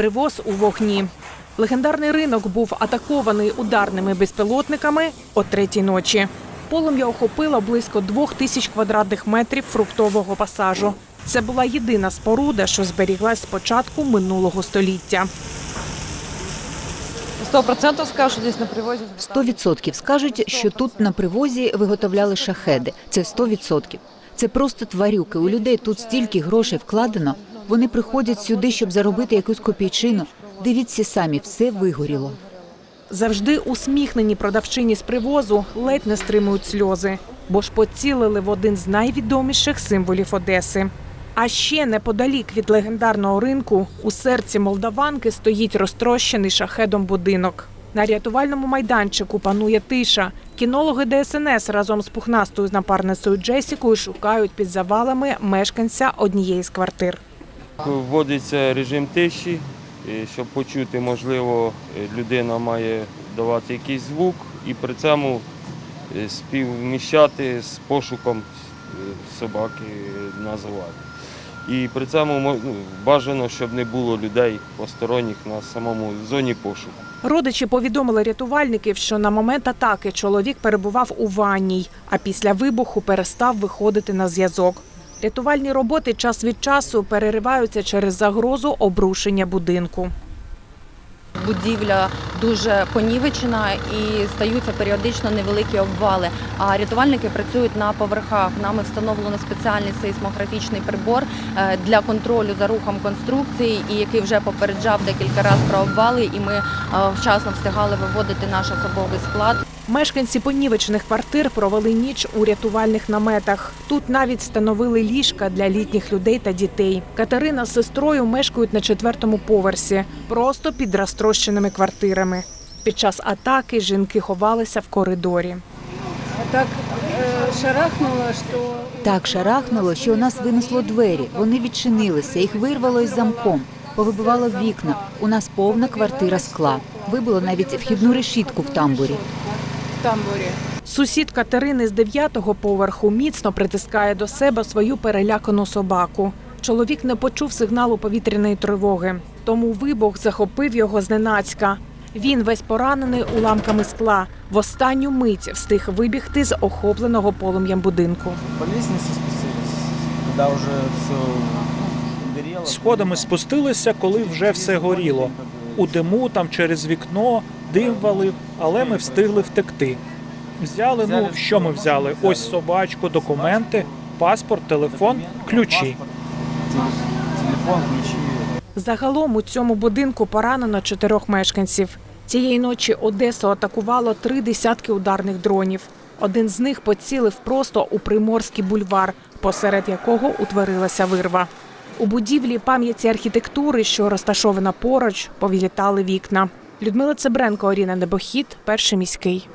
Привоз у вогні. Легендарний ринок був атакований ударними безпілотниками о третій ночі. Полум'я охопило близько двох тисяч квадратних метрів фруктового пасажу. Це була єдина споруда, що зберіглась з початку минулого століття. Сто процентов скажу, що десь на привозі. 100% скажуть, що тут на привозі виготовляли шахеди. Це 100%. Це просто тварюки. У людей тут стільки грошей вкладено. Вони приходять сюди, щоб заробити якусь копійчину. Дивіться самі, все вигоріло. Завжди усміхнені продавчині з привозу ледь не стримують сльози, бо ж поцілили в один з найвідоміших символів Одеси. А ще неподалік від легендарного ринку у серці Молдаванки стоїть розтрощений шахедом будинок. На рятувальному майданчику панує тиша. Кінологи ДСНС разом з пухнастою напарницею Джесікою шукають під завалами мешканця однієї з квартир. Вводиться режим тиші, щоб почути, можливо, людина має давати якийсь звук і при цьому е, співміщати з пошуком е, собаки називати. І при цьому ну, бажано, щоб не було людей посторонніх на самому зоні пошуку. Родичі повідомили рятувальників, що на момент атаки чоловік перебував у ванній, а після вибуху перестав виходити на зв'язок. Рятувальні роботи час від часу перериваються через загрозу обрушення будинку. Будівля дуже понівечена і стаються періодично невеликі обвали. А рятувальники працюють на поверхах. Нами встановлено спеціальний сейсмографічний прибор е, для контролю за рухом конструкції, і який вже попереджав декілька разів про обвали. І ми е, вчасно встигали виводити наш особовий склад. Мешканці понівечених квартир провели ніч у рятувальних наметах. Тут навіть встановили ліжка для літніх людей та дітей. Катерина з сестрою мешкають на четвертому поверсі, просто під розтрощеними квартирами. Під час атаки жінки ховалися в коридорі. Так э, шарахнуло, что Так шарахнуло, що у нас винесло двері. Вони відчинилися, їх вирвало із замком. Повибивало вікна. У нас повна квартира скла. Вибило навіть вхідну решітку в тамбурі. В тамбуре. Сусід Катерини з дев'ятого поверху міцно притискає до себе свою перелякану собаку. Чоловік не почув сигналу повітряної тривоги, тому вибух захопив його зненацька. Він весь поранений уламками скла. В останню мить встиг вибігти з охопленого полум'ям будинку. По лестнице спустились, когда уже все горело. Сходами спустилися, коли вже все горіло. У диму там через вікно дим валив, але ми встигли втекти. Взяли, ну що ми взяли? Ось собачку, документи, паспорт, телефон, ключі. Телефон. Загалом у цьому будинку поранено чотирьох мешканців. Цієї ночі Одесу атакувало три десятки ударних дронів. Один з них поцілив просто у Приморський бульвар, посеред якого утворилася вирва. У будівлі пам'яті архітектури, що розташована поруч, повілітали вікна. Людмила Цебренко, Оріна Небохід, перший міський.